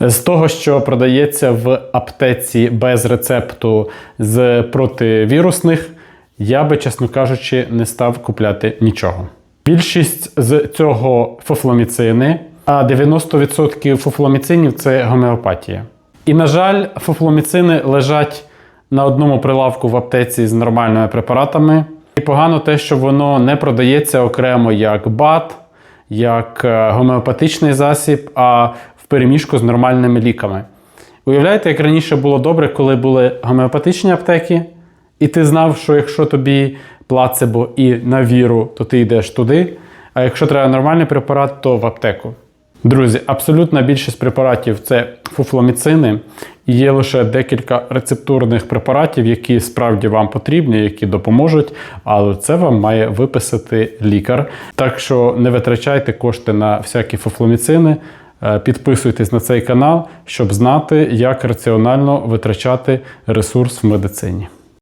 З того, що продається в аптеці без рецепту з противірусних, я би, чесно кажучи, не став купляти нічого. Більшість з цього фуфломіцини, а 90% фуфломіцинів це гомеопатія. І, на жаль, фуфломіцини лежать на одному прилавку в аптеці з нормальними препаратами. І погано те, що воно не продається окремо як БАТ, як е, гомеопатичний засіб, а в переміжку з нормальними ліками. Уявляєте, як раніше було добре, коли були гомеопатичні аптеки, і ти знав, що якщо тобі плацебо і на віру, то ти йдеш туди. А якщо треба нормальний препарат, то в аптеку. Друзі, абсолютна більшість препаратів це фуфломіцини. І є лише декілька рецептурних препаратів, які справді вам потрібні, які допоможуть, але це вам має виписати лікар. Так що не витрачайте кошти на всякі фуфломіцини. Е, Підписуйтесь на цей канал, щоб знати, як раціонально витрачати ресурс в медицині.